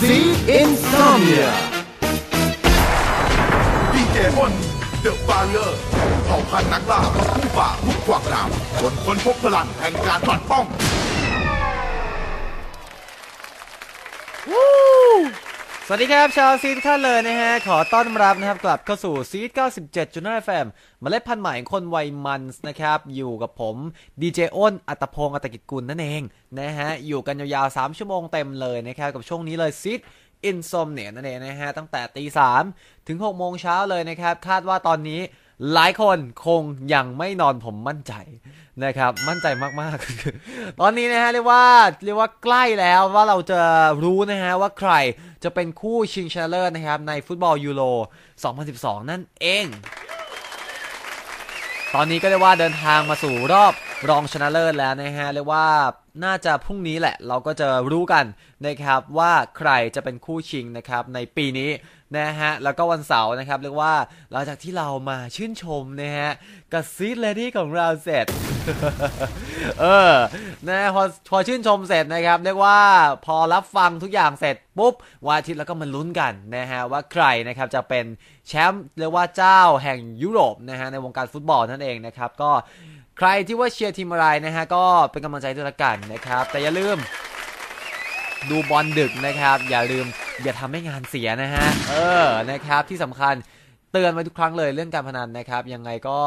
ซีอินซอมเนียดีเจอ้นเดอะฟาเลอร์เผ่าพันธุ์นักล่าผู้ฝ่าผู้ขวากหนามจนคนพบพลังแห่งการปัดป้อง สวัสดีครับ ชาวซีดท่านเลยนะฮะ ขอต้อนรับนะครับ กลับเข้าสู่ซีด97จุด5 FM เมล็ดพันธุ์ใหม่คนวัยมันนะครับ อยู่กับผมดีเจอ้นอัตพงศ์อัตกิจกุลนั่นเองนะฮะ อยู่กันยาวๆ 3 ชั่วโมงเต็มเลยนะครับ กับช่วงนี้เลยซีดอินซอมเนี่ยนั่นเองนะฮะ ตั้งแต่ตีสามถึง6โมงเช้าเลยนะครับ คาดว่าตอนนี้ หลายคนคงยังไม่นอนผมมั่นใจนะครับ มั่นใจมากๆ ตอนนี้นะฮะเรียกว่าเรียกว่าใกล้แล้วว่าเราจะรู้นะฮะว่าใครจะเป็นคู่ชิงชนะเลิศนะครับในฟุตบอลยูโร 2012 นั่นเอง ตอนนี้ก็เรียกว่าเดินทางมาสู่รอบรองชนะเลิศแล้วนะฮะเรียกว่าน่าจะพรุ่งนี้แหละ เราก็จะรู้กันนะครับว่าใครจะเป็นคู่ชิงนะครับในปีนี้ นะฮะ แล้วก็วันเสาร์นะครับ เรียกว่าหลังจากที่เรามาชื่นชมนะฮะ กับซีดเลดี้ของเราเสร็จ เออนะพอพอชื่นชมเสร็จนะครับ เรียกว่าพอรับฟังทุกอย่างเสร็จปุ๊บวันอาทิตย์แล้วก็มาลุ้นกันนะฮะ ว่าใครนะครับจะเป็นแชมป์เรียกว่าเจ้าแห่งยุโรปนะฮะในวงการฟุตบอลนั่นเองนะครับก็ใครที่ว่าเชียร์ทีมอะไรนะฮะก็เป็นกำลังใจด้วยละกันนะครับ แต่อย่าลืมดูบอลดึกนะครับ อย่าลืม อย่าทำให้งานเสียนะฮะ เออ นะครับที่สำคัญเตือนไว้ทุกครั้งเลยเรื่องการพนันนะครับ ยังไงก็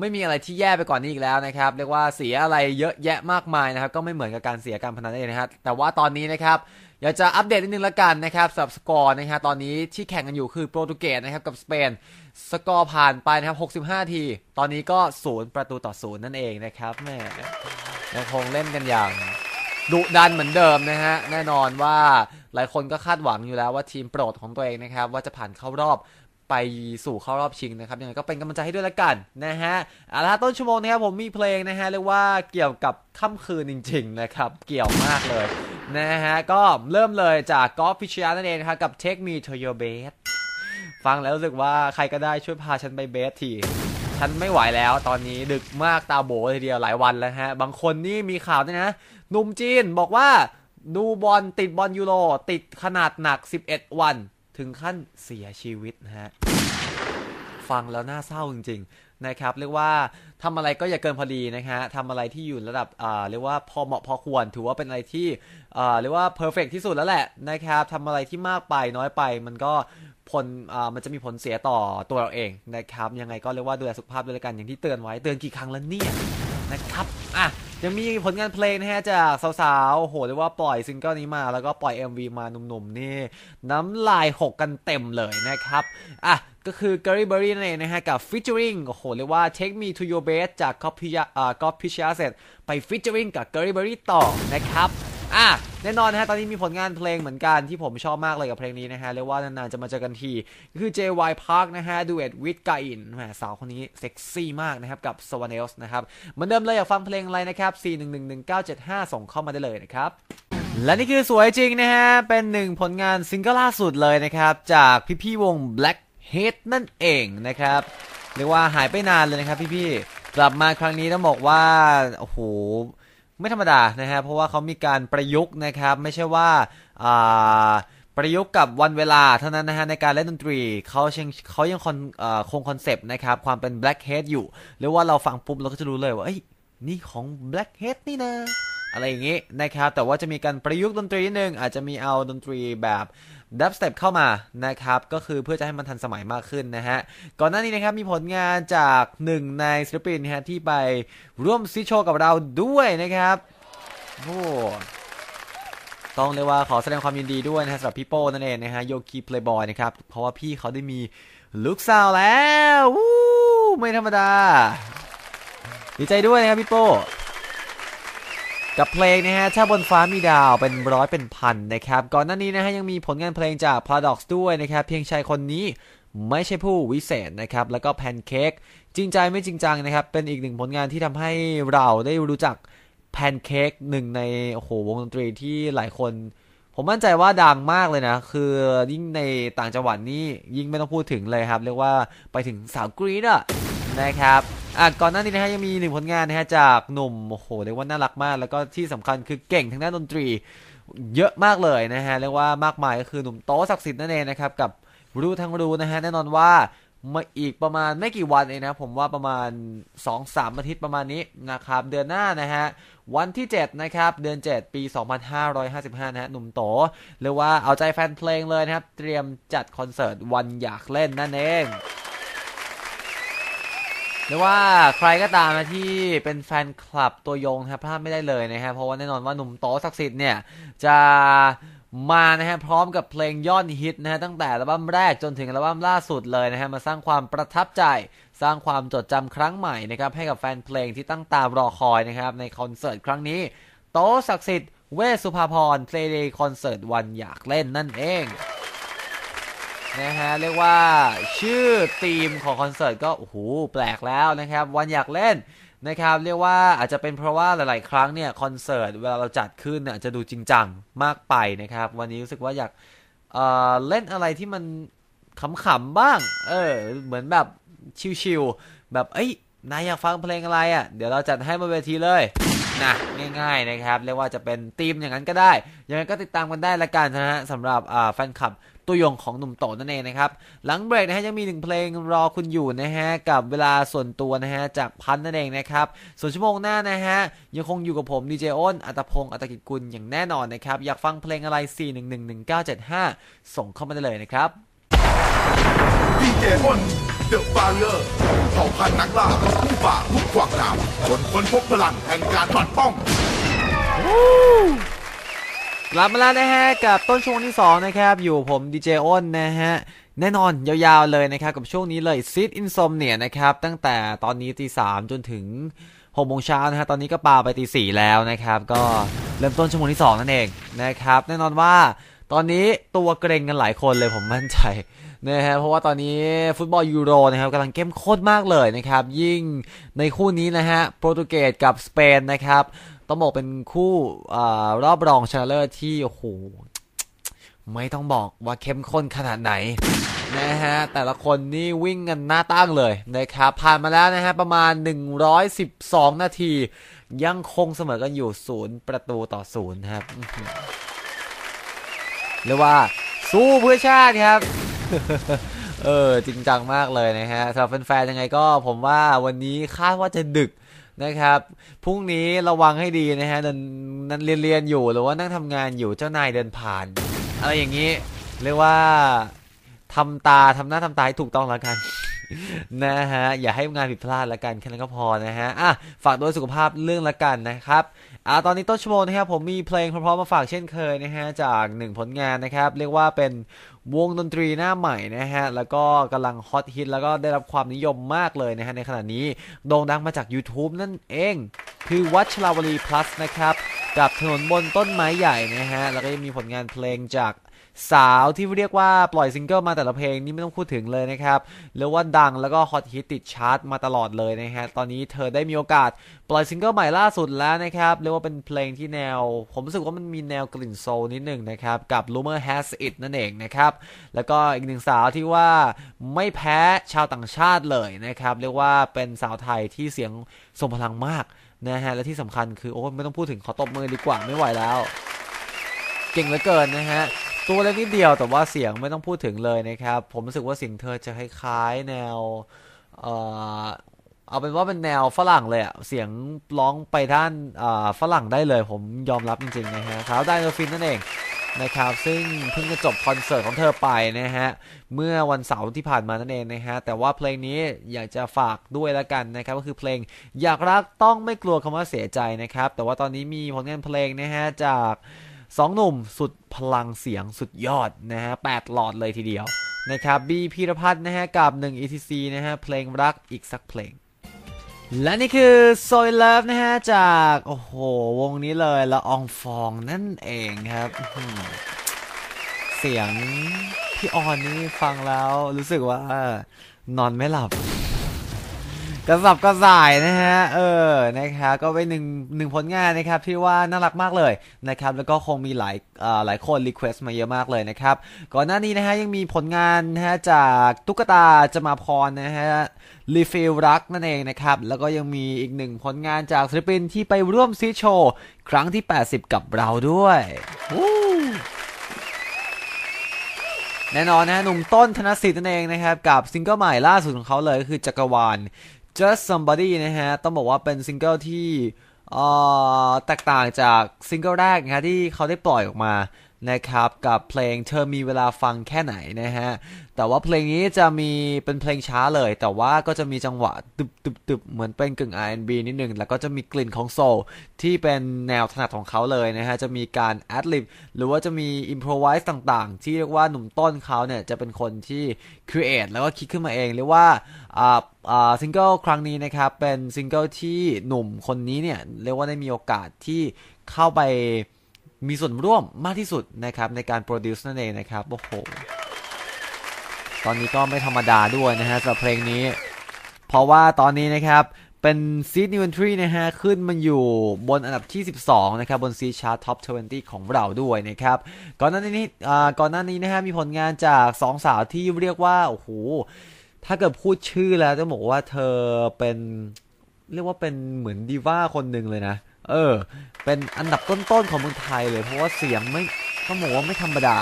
ไม่มีอะไรที่แย่ไปกว่านนี้อีกแล้วนะครับ เรียกว่าเสียอะไรเยอะแยะมากมายนะครับ ก็ไม่เหมือนกับการเสียการพนันนั่นเองนะฮะ แต่ว่าตอนนี้นะครับอยากจะอัปเดตนิดนึงละกันนะครับสำหรับสกอร์นะฮะตอนนี้ที่แข่งกันอยู่คือโปรตุเกสนะครับกับสเปน สกอร์ผ่านไปนะครับ65 ที ตอนนี้ก็ศูนย์ประตูต่อศูนย์นั่นเองนะครับแม่ยังคงเล่นกันอย่างดุดันเหมือนเดิมนะฮะแน่นอนว่า หลายคนก็คาดหวังอยู่แล้วว่าทีมโปรดของตัวเองนะครับ ว่าจะผ่านเข้ารอบไปสู่เข้ารอบชิงนะครับยังไงก็เป็นกำลังใจให้ด้วยละกันนะฮะเอาละต้นชั่วโมงนะครับผมมีเพลงนะฮะเรียกว่าเกี่ยวกับค่ำคืนจริง ๆ นะครับ เกี่ยวมากเลยนะฮะก็เริ่มเลยจากกอล์ฟพิชยานั่นเองนะครับกับ Take Me to Your Bed ฟังแล้วรู้สึกว่าใครก็ได้ช่วยพาฉันไปเบสทีฉันไม่ไหวแล้วตอนนี้ดึกมากตาโบทีเดียวหลายวันแล้วฮะ บางคนนี่มีข่าวด้วยนะหนุ่มจีนบอกว่า ดูบอลติดบอลยูโรติดขนาดหนัก 11 วัน ถึงขั้นเสียชีวิตนะฮะ ฟังแล้วน่าเศร้าจริงๆนะครับ เรียกว่าทำอะไรก็อย่าเกินพอดีนะฮะทำอะไรที่อยู่ระดับอ่าเรียกว่าพอเหมาะพอควร ถือว่าเป็นอะไรที่อ่าเรียกว่าเพอร์เฟกที่สุดแล้วแหละนะครับทำอะไรที่มากไปน้อยไปมันก็ผลอ่ามันจะมีผลเสียต่อตัวเราเองนะครับ ยังไงก็เรียกว่าดูแลสุขภาพด้วยกันอย่างที่เตือนไว้เตือนกี่ครั้งแล้วเนี่ยนะครับอะ ยังมีผลงานเพลงนะฮะจากสาวๆโหเรียกว่าปล่อยซิงเกิลนี้มาแล้วก็ปล่อย MV มาหนุ่มๆนี่น้ำลายหกกันเต็มเลยนะครับอะก็คือ Gary Berry นั่นเองนะฮะกับ featuring โอ้โหเรียกว่า Take Me to Your Bed จาก Copy อ่า Copy เสร็จไป featuring กับ Gary Berry ต่อนะครับ อะแน่นอนนะฮะตอนนี้มีผลงานเพลงเหมือนกันที่ผมชอบมากเลยกับเพลงนี้นะฮะเรียกว่านานๆจะมาเจอกันที คือ JY Park นะฮะ duet with Gain แหมสาวคนนี้เซ็กซี่มากนะครับ กับ s w a n e l s นะครับเหมือนเดิมเลยอยากฟังเพลงอะไรนะครับ 4111975 ส่งเข้ามาได้เลยนะครับ และนี่คือสวยจริงนะฮะ เป็นหนึ่งผลงานซิงเกิลล่าสุดเลยนะครับ จากพี่ๆวง Blackhead นั่นเองนะครับเรียกว่าหายไปนานเลยนะครับพี่ๆกลับมาครั้งนี้ต้องบอกว่าโอ้โห ไม่ธรรมดานะฮะเพราะว่าเขามีการประยุกต์นะครับ ไม่ใช่ว่าประยุกต์กับวันเวลาเท่านั้นนะฮะในการเล่นดนตรีเขายังเขายังคงคงคอนเซปต์นะครับความเป็น Blackhead อยู่ หรือว่าเราฟังปุ๊บเราก็จะรู้เลยว่าเอ้ยนี่ของ Blackhead นี่นะ อะไรอย่างงี้นะครับ แต่ว่าจะมีการประยุกต์ดนตรีนิดนึง อาจจะมีเอาดนตรีแบบดับสเต็ปเข้ามานะครับ ก็คือเพื่อจะให้มันทันสมัยมากขึ้นนะฮะ ก่อนหน้านี้นะครับ มีผลงานจากหนึ่งในศิลปินนะฮะที่ไปร่วมซิโชกับเราด้วยนะครับโอ้ต้องเรียกว่าขอแสดงความยินดีด้วยนะฮะสำหรับพี่โป้นั่นเองนะฮะโยคีเพลย์บอยนะครับ เพราะว่าพี่เขาได้มีลูกสาวแล้ววู้ไม่ธรรมดา ดีใจด้วยนะครับพี่โป้ กับเพลงนะฮะ ถ้าบนฟ้ามีดาวเป็นร้อยเป็นพันนะครับ ก่อนหน้านี้นะฮะยังมีผลงานเพลงจาก Paradox ด้วยนะครับ เพียงชายคนนี้ไม่ใช่ผู้วิเศษนะครับ แล้วก็แพนเค้กจริงใจไม่จริงจังนะครับ เป็นอีกหนึ่งผลงานที่ทำให้เราได้รู้จักแพนเค้กหนึ่งในโอ้โหวงดนตรีที่หลายคน ผมมั่นใจว่าดังมากเลยนะ คือยิ่งในต่างจังหวัดนี่ยิ่งไม่ต้องพูดถึงเลยครับ เรียกว่าไปถึงสาวกรีดอะนะครับ อะก่อนหน้านี้นะฮะยังมีหนึ่งผลงานนะฮะจากหนุ่มโอ้โหเรียกว่าน่ารักมาก แล้วก็ที่สำคัญคือเก่งทางด้านดนตรี เยอะมากเลยนะฮะเรียกว่ามากมายก็คือหนุ่มโตศักดิ์สิทธิ์นั่นเองนะครับกับรู้ทั้งรู้นะฮะแน่นอนว่ามาอีกประมาณไม่กี่วันเองนะผมว่าประมาณ 2-3 อาทิตย์ประมาณนี้นะครับ เดือนหน้านะฮะ วันที่ 7 นะครับ เดือน 7 ปี 2555 นะฮะ หนุ่มโตเรียกว่าเอาใจแฟนเพลงเลยนะครับ เตรียมจัดคอนเสิร์ตวันอยากเล่นนั่นเอง หรือว่าใครก็ตามนะที่เป็นแฟนคลับตัวยงนะครับพลาดไม่ได้เลยนะครับเพราะว่าแน่นอนว่าหนุ่มโตศักดิ์สิทธิ์เนี่ยจะมานะฮะพร้อมกับเพลงยอดฮิตนะฮะตั้งแต่อัลบั้มแรกจนถึงอัลบั้มล่าสุดเลยนะฮะมาสร้างความประทับใจ สร้างความจดจำครั้งใหม่นะครับให้กับแฟนเพลงที่ตั้งตารอคอยนะครับในคอนเสิร์ตครั้งนี้ โตศักดิ์สิทธิ์เวสุภาพรเพลย์เดย์คอนเสิร์ตวันอยากเล่นนั่นเอง นะฮะเรียกว่าชื่อธีมของคอนเสิร์ตก็โอ้โหแปลกแล้วนะครับวันอยากเล่นนะครับเรียกว่าอาจจะเป็นเพราะว่าหลาย ๆ ครั้งเนี่ยคอนเสิร์ตเวลาเราจัดขึ้นเนี่ยจะดูจริงจังมากไปนะครับ วันนี้รู้สึกว่าอยากเอ่อเล่นอะไรที่มันขำๆบ้างเออเหมือนแบบชิลๆแบบเอ้ยนายอยากฟังเพลงอะไรอะเดี๋ยวเราจัดให้บนเวทีเลย นะง่ายๆนะครับเรียกว่าจะเป็นธีมอย่างนั้นก็ได้ยังไงก็ติดตามกันได้ละกันนะฮะสำหรับแฟนคลับตัวยงของหนุ่มโตนั่นเองนะครับ หลังเบรกนะฮะยังมีหนึ่งเพลงรอคุณอยู่นะฮะกับเวลาส่วนตัวนะฮะจากพันนั่นเองนะครับส่วนชั่วโมงหน้านะฮะยังคงอยู่กับผมดีเจอ้นอัตพงศ์อัตกิจกุลอย่างแน่นอนนะครับ อยากฟังเพลงอะไร 4111975 ส่งเข้ามาได้เลยนะครับ ดีเจอ้นเดอะบาร์เออร์เผ่าพันธุ์นักล่าผู้ฝ่าผู้ขวางหนามคนคนพบพลังแห่งการปัดป้อง กลับมาแล้วนะฮะกับต้นช่วงที่ 2 นะครับ อยู่ผมดีเจอ้นนะฮะ แน่นอนยาวๆเลยนะครับ กับช่วงนี้เลยซิดอินซอมเนียนะครับ ตั้งแต่ตอนนี้ตีสามจนถึง6โมงเช้านะฮะตอนนี้ก็ปาไปตีสี่แล้วนะครับ ก็เริ่มต้นชั่วโมงที่ 2 นั่นเองนะครับ แน่นอนว่าตอนนี้ตัวเกรงกันหลายคนเลยผมมั่นใจ นะฮะเพราะว่าตอนนี้ฟุตบอลยูโรนะครับกำลังเข้มข้นมากเลยนะครับ ยิ่งในคู่นี้นะฮะโปรตุเกสกับสเปนนะครับ ต้องบอกเป็นคู่อรอบรองชนะเลิศที่โอ้โหไม่ต้องบอกว่าเข้มข้นขนาดไหนนะฮะแต่ละคนนี่วิ่งกันหน้าตั้งเลยนะครับ ผ่านมาแล้วนะฮะประมาณ 112 นาที ยังคงเสมอกันอยู่ศูนย์ประตูต่อศูนย์ครับอื้อหือเรียกว่าสู้เพื่อชาติครับ เออจริงจังมากเลยนะฮะสำหรับแฟนๆยังไงก็ผมว่าวันนี้คาดว่าจะดึกนะครับพรุ่งนี้ระวังให้ดีนะฮะนั่นนั่นเรียนเรียนอยู่หรือว่านั่งทำงานอยู่เจ้านายเดินผ่าน อะไรอย่างนี้ เรียกว่าทำตาทำหน้าทำตาให้ถูกต้องแล้วกัน นะฮะ อย่าให้งานผิดพลาดล้วกันแค่นั้นก็พอนะฮะอะฝากด้วยสุขภาพเรื่องละกันนะครับอ่าตอนนี้ต้นชั่วโมงนะครับผมมีเพลงเพร้อมมาฝากเช่นเคยนะฮะจากหนึ่งผลงานนะครับ เรียกว่าเป็นวงดนตรีหน้าใหม่นะฮะ แล้วก็กำลังฮอตฮิตแล้วก็ได้รับความนิยมมากเลยนะฮะ ในขณะนี้โด่งดังมาจาก YouTube นั่นเอง คือวัชราวลี plus นะครับ กับถนนบนต้นไม้ใหญ่นะฮะ แล้วก็ยังมีผลงานเพลงจาก สาวที่เรียกว่าปล่อยซิงเกิลมาแต่ละเพลงนี่ไม่ต้องพูดถึงเลยนะครับเรียกว่าดังแล้วก็ฮอตฮิตติดชาร์ตมาตลอดเลยนะฮะตอนนี้เธอได้มีโอกาสปล่อยซิงเกิลใหม่ล่าสุดแล้วนะครับเรียกว่าเป็นเพลงที่แนว ผมรู้สึกว่ามันมีแนวกลิ่นโซลนิดหนึ่งนะครับกับ Rumor Has It นั่นเองนะครับแล้วก็อีกหนึ่งสาวที่ว่าไม่แพ้ชาวต่างชาติเลยนะครับเรียกว่าเป็นสาวไทยที่เสียงทรงพลังมากนะฮะและที่สำคัญคือโอ้ไม่ต้องพูดถึงขอตบมือดีกว่าไม่ไหวแล้ว เก่งเหลือเกินนะฮะ ตัวเล็กนิดเดียวแต่ว่าเสียงไม่ต้องพูดถึงเลยนะครับ ผมรู้สึกว่าเสียงเธอจะคล้ายๆแนว เอ่อเอาเป็นว่าเป็นแนวฝรั่งเลยอะเสียงร้องไปด้านอ่าฝรั่งได้เลย ผมยอมรับจริงๆนะฮะสาวไดโนฟินนั่นเองนะครับซึ่งเพิ่งจะจบคอนเสิร์ตของเธอไปนะฮะเมื่อวันเสาร์ที่ผ่านมานั่นเองนะฮะแต่ว่าเพลงนี้อยากจะฝากด้วยละกันนะครับก็คือเพลงอยากรักต้องไม่กลัวคำว่าเสียใจนะครับแต่ว่าตอนนี้มีผลงานเพลงนะฮะจาก สองหนุ่มสุดพลังเสียงสุดยอดนะฮะแปดหลอดเลยทีเดียวนะครับบีพีรพัฒน์นะฮะกับ 1 ETC นะฮะเพลงรักอีกสักเพลง และนี่คือ Soy Love นะฮะ จาก โอ้โห วงนี้เลยละอองฟองนั่นเองครับ เสียงพี่ออนนี่ฟังแล้วรู้สึกว่านอนไม่หลับ กระสับกระส่ายนะฮะ เออ นะครับ ก็เป็นหนึ่งหนึ่งผลงานนะครับที่ว่าน่ารักมากเลยนะครับ แล้วก็คงมีหลายอ่าหลายคนรีเควสต์มาเยอะมากเลยนะครับ ก่อนหน้านี้นะฮะยังมีผลงานนะฮะจากตุ๊กตาจะมาพรนะฮะรีฟิลรักนั่นเองนะครับ แล้วก็ยังมีอีกหนึ่งผลงานจากศิลปินที่ไปร่วมซีโชว์ ครั้งที่ 80 กับเราด้วยแน่นอนนะฮะหนุ่มต้นธนสิทธิ์นั่นเองนะครับ กับซิงเกิลใหม่ล่าสุดของเขาเลยก็คือจักรวาล Just Somebody นะฮะ ต้องบอกว่าเป็นซิงเกิลที่แตกต่างจากซิงเกิลแรกนะฮะที่เขาได้ปล่อยออกมา นะครับกับเพลงเธอมีเวลาฟังแค่ไหนนะฮะแต่ว่าเพลงนี้จะมีเป็นเพลงช้าเลย แต่ว่าก็จะมีจังหวะตึบตึบตึบเหมือนเป็นกึ่ง R&B นิดนึง แล้วก็จะมีกลิ่นของโซลที่เป็นแนวถนัดของเขาเลยนะฮะจะมีการแอดลิบหรือว่าจะมีอิมพรไวส์ต่างๆ ที่เรียกว่าหนุ่มต้นเขาเนี่ยจะเป็นคนที่ครีเอทแล้วก็คิดขึ้นมาเองเรียกว่าอ่าอ่าซิงเกิลครั้งนี้นะครับเป็นซิงเกิลที่หนุ่มคนนี้เนี่ยเรียกว่าได้มีโอกาสที่เข้าไป มีส่วนร่วมมากที่สุดนะครับในการโปรดิวซ์นั่นเองนะครับโอ้โหตอนนี้ก็ไม่ธรรมดาด้วยนะฮะสำหรับเพลงนี้ เพราะว่าตอนนี้นะครับเป็นซีดนิว e นทรีนะฮะ ขึ้นมันอยู่บนอันดับที่ 12 นะครับ บนซีชาร์ตท็อป 20 ของเราด้วยนะครับ ก่อนหน้านี้อ่าก่อนหน้านี้นะฮะ มีผลงานจาก 2 สาวที่เรียกว่า โอ้โห ถ้าเกิดพูดชื่อแล้วต้องบอกว่าเธอเป็น เรียกว่าเป็นเหมือนดีว่าคนหนึ่งเลยนะ เออ เป็นอันดับต้นๆของเมืองไทยเลย เพราะว่าเสียงไม่ต้องบอกว่าไม่ธรรมดา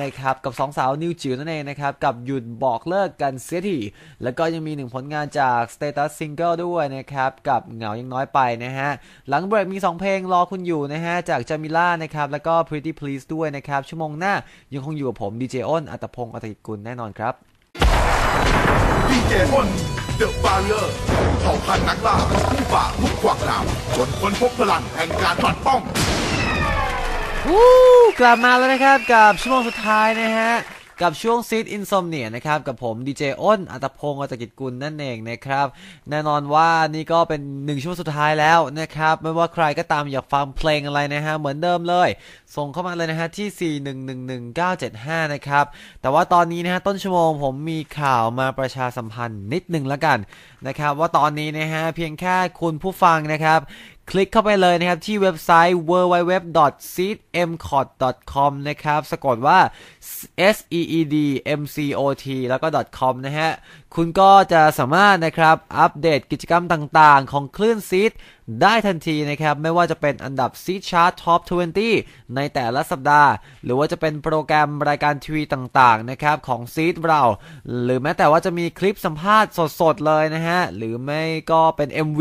นะครับกับสองสาวนิวจิ๋วนั่นเองนะครับ กับหยุดบอกเลิกกันเสียทีแล้วก็ยังมีหนึ่งผลงานจาก Status Single ด้วยนะครับ กับเหงายังน้อยไปนะฮะ หลังเบรกมี 2 เพลงรอคุณอยู่นะฮะ จากจามิล่านะครับ แล้วก็ Pretty Please ด้วยนะครับ ชั่วโมงหน้ายังคงอยู่กับผมดีเจอ้นอัตพงศ์อัตกิจกุลแน่นอนครับดีเจอ้นเดอะบาริเออร์เผ่าพันธุ์นักล่าผู้ฝ่าทุกขวากหนาม จนค้นพบพลังแห่งการปัดป้อง วู้กลับมาแล้วนะครับกับชั่วโมงสุดท้ายนะฮะ กับช่วงซีดอินซอมเนียนะครับ กับผมดีเจอ้นอัตพงศ์อัตกิจกุลนั่นเองนะครับ แน่นอนว่านี่ก็เป็นหนึ่งช่วงสุดท้ายแล้วนะครับ ไม่ว่าใครก็ตามอยากฟังเพลงอะไรนะฮะ เหมือนเดิมเลย ส่งเข้ามาเลยนะฮะ ที่ 4111975 นะครับ แต่ว่าตอนนี้นะฮะ ต้นชั่วโมงผมมีข่าวมาประชาสัมพันธ์นิดหนึ่งแล้วกันนะครับ ว่าตอนนี้นะฮะ เพียงแค่คุณผู้ฟังนะครับคลิกเข้าไปเลยนะครับ ที่เว็บไซต์ www.seedmcot.com นะครับ สะกดว่า s e e d m c o t แล้วก็ .com นะฮะ คุณก็จะสามารถนะครับอัปเดตกิจกรรมต่างๆ ของคลื่นซีดได้ทันทีนะครับ ไม่ว่าจะเป็นอันดับซีชาร์ตท็อป 20 ในแต่ละสัปดาห์ หรือว่าจะเป็นโปรแกรมรายการทีวีต่างๆนะครับของซีดเรา หรือแม้แต่ว่าจะมีคลิปสัมภาษณ์สดๆเลยนะฮะ หรือไม่ก็เป็น MV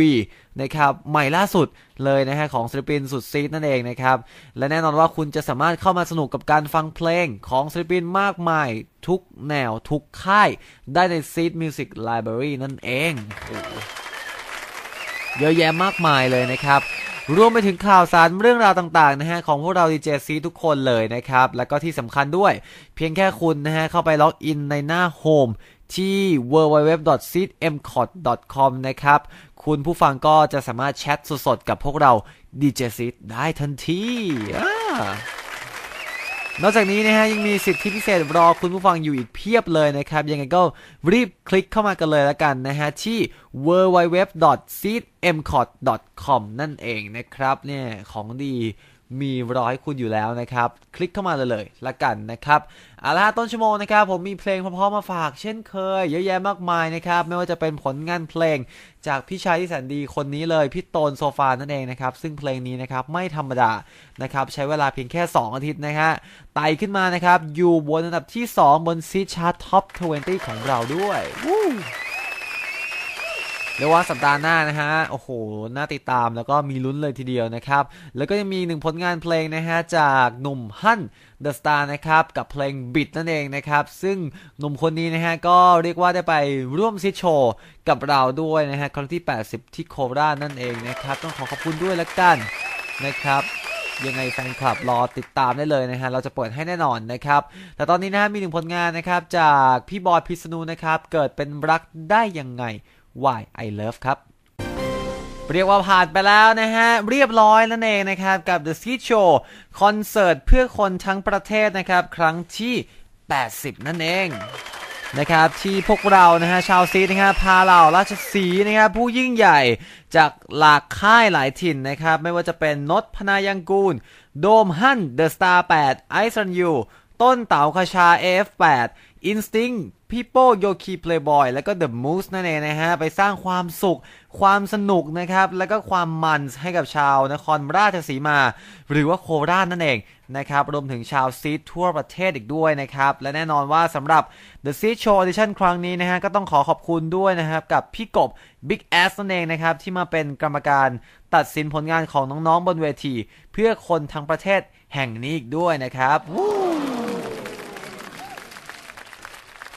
นะครับใหม่ล่าสุดเลยนะฮะของศิลปินสุดซีดนั่นเองนะครับ และแน่นอนว่าคุณจะสามารถเข้ามาสนุกกับการฟังเพลงของศิลปินมากมายทุกแนวทุกค่าย ได้ใน Seed Music Library นั่นเองเยอะแยะมากมายเลยนะครับรวมไปถึงข่าวสารเรื่องราวต่างๆนะฮะของพวกเราดีเจซีทุกคนเลยนะครับ แล้วก็ที่สำคัญด้วย เพียงแค่คุณนะฮะเข้าไปล็อกอินในหน้าโฮมที่ www.seedmcot.com นะครับ คุณผู้ฟังก็จะสามารถแชทสดๆกับพวกเราดีเจซิตได้ทันทีนอกจากนี้นะฮะยังมีสิทธิพิเศษรอคุณผู้ฟังอยู่อีกเพียบเลยนะครับ ยังไงก็รีบคลิกเข้ามากันเลยแล้วกันนะฮะ ที่ www.seedmcot.com นั่นเองนะครับเนี่ยของดี มีรอให้คุณอยู่แล้วนะครับ คลิกเข้ามาเลยละกันนะครับเอาละฮะต้นชั่วโมงนะครับผมมีเพลงเพราะๆมาฝากเช่นเคย เยอะแยะมากมายนะครับ ไม่ว่าจะเป็นผลงานเพลง จากพี่ชายที่แสนดีคนนี้เลย พี่โตนโซฟานั่นเองนะครับ ซึ่งเพลงนี้นะครับไม่ธรรมดานะครับ ใช้เวลาเพียงแค่ 2 อาทิตย์นะฮะไต่ขึ้นมานะครับ อยู่บนอันดับที่ 2 บนซีชาร์ตท็อป 20 ของเราด้วยวู้ เรียกว่าสัปดาห์หน้านะฮะ โอ้โห น่าติดตามแล้วก็มีลุ้นเลยทีเดียวนะครับ แล้วก็ยังมีหนึ่งผลงานเพลงนะฮะ จากหนุ่มฮั่นเดอะสตาร์นะครับ กับเพลงบิดนั่นเองนะครับ ซึ่งหนุ่มคนนี้นะฮะ ก็เรียกว่าได้ไปร่วมซิโชว์กับเราด้วยนะฮะ ครั้งที่ 80 ที่โคราชนั่นเองนะครับ ต้องขอขอบคุณด้วยละกันนะครับยังไงแฟนคลับรอติดตามได้เลยนะฮะ เราจะเปิดให้แน่นอนนะครับ แต่ตอนนี้นะฮะมีหนึ่งผลงานนะครับ จากพี่บอยพิษณุนะครับ เกิดเป็นรักได้ยังไง Why I Love ครับเรียกว่าผ่านไปแล้วนะฮะ เรียบร้อยแล้วเองนะครับ กับ The Seed Show คอนเสิร์ตเพื่อคนทั้งประเทศนะครับ ครั้งที่ 80 นั่นเองนะครับที่พวกเรานะฮะชาวซีนะครับพาเหล่าราชสีนะครับผู้ยิ่งใหญ่จากหลากค่ายหลายถิ่นนะครับ ไม่ว่าจะเป็นนศพนายังกูล โดมฮั่นเดอะสตาร์8ไอซันยูต้นเต๋าคชา AF8 Instinct พี่โป้โยคีเพลย์บอยแล้วก็ The Moose นั่นเองนะฮะ ไปสร้างความสุข ความสนุกนะครับ แล้วก็ความมันให้กับชาวนครราชสีมา หรือว่าโคราชนั่นเองนะครับ รวมถึงชาวซีดทั่วประเทศอีกด้วยนะครับ และแน่นอนว่าสำหรับ The Seed Show Audition ครั้งนี้นะฮะ ก็ต้องขอขอบคุณด้วยนะครับ กับพี่กบ Big Ass นั่นเองนะครับ ที่มาเป็นกรรมการตัดสินผลงานของน้องๆบนเวที เพื่อคนทั้งประเทศแห่งนี้อีกด้วยนะครับ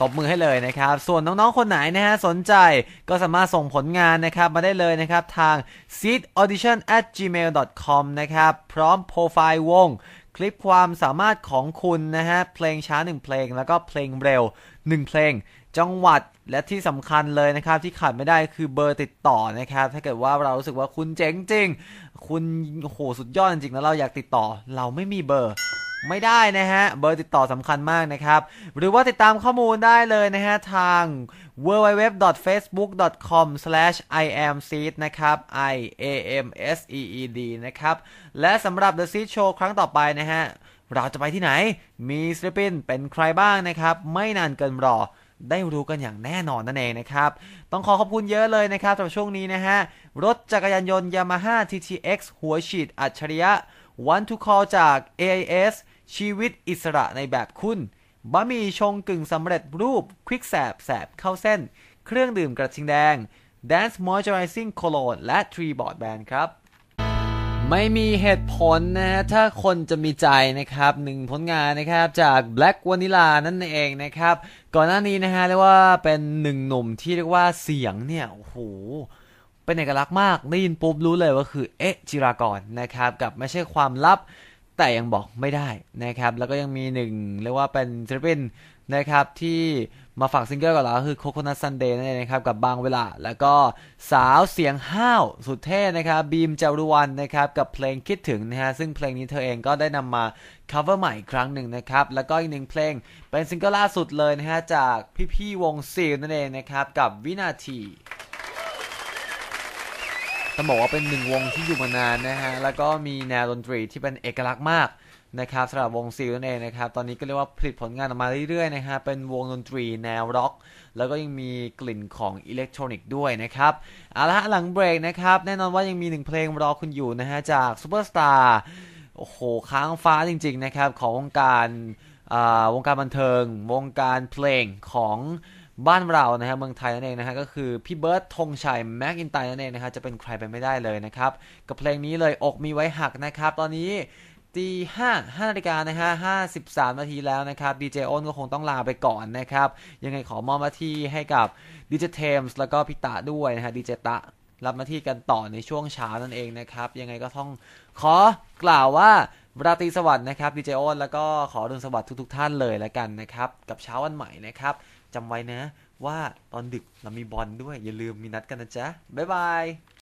ตบมือให้เลยนะครับ ส่วนน้องๆ คนไหนนะฮะสนใจก็สามารถส่งผลงานนะครับมาได้เลยนะครับ ทาง seedaudition at gmail com นะครับ พร้อมโปรไฟล์วง คลิปความสามารถของคุณนะฮะ เพลงช้า 1 เพลง แล้วก็เพลงเร็ว 1 เพลง จังหวัดและที่สำคัญเลยนะครับ ที่ขาดไม่ได้คือเบอร์ติดต่อนะครับ ถ้าเกิดว่าเรารู้สึกว่าคุณเจ๋งจริง คุณโหสุดยอดจริงแล้วเราอยากติดต่อ เราไม่มีเบอร์ ไม่ได้นะฮะ เบอร์ติดต่อสำคัญมากนะครับ หรือว่าติดตามข้อมูลได้เลยนะฮะ ทาง www.facebook.com/iamseed นะครับ i a m s e e d นะครับ และสำหรับ The Seed Show ครั้งต่อไปนะฮะ เราจะไปที่ไหน มีศิลปินเป็นใครบ้างนะครับ ไม่นานเกินรอได้รู้กันอย่างแน่นอนนั่นเองนะครับ ต้องขอขอบคุณเยอะเลยนะครับสำหรับช่วงนี้นะฮะ รถจักรยานยนต์ Yamaha TTX หัวฉีดอัจฉริยะ One to Call จาก AIS ชีวิตอิสระในแบบคุณบะหมี่ชงกึ่งสำเร็จรูป ควิกแสบ แสบเข้าเส้น เครื่องดื่มกระทิงแดง Dance Moisturizing Cologne และ Tree Board Band ครับ ไม่มีเหตุผลนะฮะ ถ้าคนจะมีใจนะครับหนึ่งผลงานนะครับจาก Black Vanilla นั่นเองนะครับ ก่อนหน้านี้นะฮะเรียกว่าเป็นหนึ่งหนุ่มที่เรียกว่าเสียงเนี่ย โอ้โหเป็นเอกลักษณ์มาก ได้ยินปุ๊บรู้เลยว่าคือ เอ๊ะจิรากรนะครับ กับไม่ใช่ความลับ แต่ยังบอกไม่ได้นะครับ แล้วก็ยังมีหนึ่งเรียกว่าเป็นศิลปินนะครับที่มาฝากซิงเกิลกับเราคือ Coconut Sunday นั่นเองนะครับ กับบางเวลา แล้วก็สาวเสียงห้าวสุดเท่นะครับบีมจารุวันนะครับ กับเพลงคิดถึงนะฮะ ซึ่งเพลงนี้เธอเองก็ได้นำมา cover ใหม่ครั้งหนึ่งนะครับ แล้วก็อีกหนึ่งเพลงเป็นซิงเกิลล่าสุดเลยนะฮะ จากพี่ๆวงซีลนั่นเองนะครับ กับวินาที ต้องบอกว่าเป็นหนึ่งวงที่อยู่มานานนะฮะ แล้วก็มีแนวดนตรีที่เป็นเอกลักษณ์มากนะครับสำหรับวงซีลนั่นเองนะครับ ตอนนี้ก็เรียกว่าผลิตผลงานออกมาเรื่อยๆนะฮะ เป็นวงดนตรีแนวร็อก แล้วก็ยังมีกลิ่นของอิเล็กทรอนิกส์ด้วยนะครับ เอาละฮะหลังเบรกนะครับ แน่นอนว่ายังมีหนึ่งเพลงรอคุณอยู่นะฮะ จากซูเปอร์สตาร์โอ้โห ค้างฟ้าจริง ๆ นะครับ ของวงการวงการบันเทิง วงการเพลงของ บ้านเรานะฮะเมืองไทยนั่นเองนะฮะก็คือพี่เบิร์ดธงชัยแม็กอินไตนั่นเองนะฮะจะเป็นใครไปไม่ได้เลยนะครับ กับเพลงนี้เลยอกมีไว้หักนะครับ ตอนนี้ตีห้าห้านาฬิกานะฮะห้าสิบสามนาทีแล้วนะครับดีเจอ้นก็คงต้องลาไปก่อนนะครับ ยังไงขอมอบหน้าที่ให้กับดีเจเทมส์แล้วก็พี่ตะด้วยนะฮะดีเจตะรับหน้าที่กันต่อในช่วงเช้านั่นเองนะครับ ยังไงก็ต้องขอกล่าวว่าราตรีสวัสดิ์นะครับดีเจอ้นแล้วก็ขออรุณสวัสดิ์ทุกๆ ท่านเลยแล้วกันนะครับ กับเช้าวันใหม่นะครับ จำไว้นะ ว่าตอนดึกเรามีบอลด้วย อย่าลืมมีนัดกันนะจ๊ะ บ๊ายบาย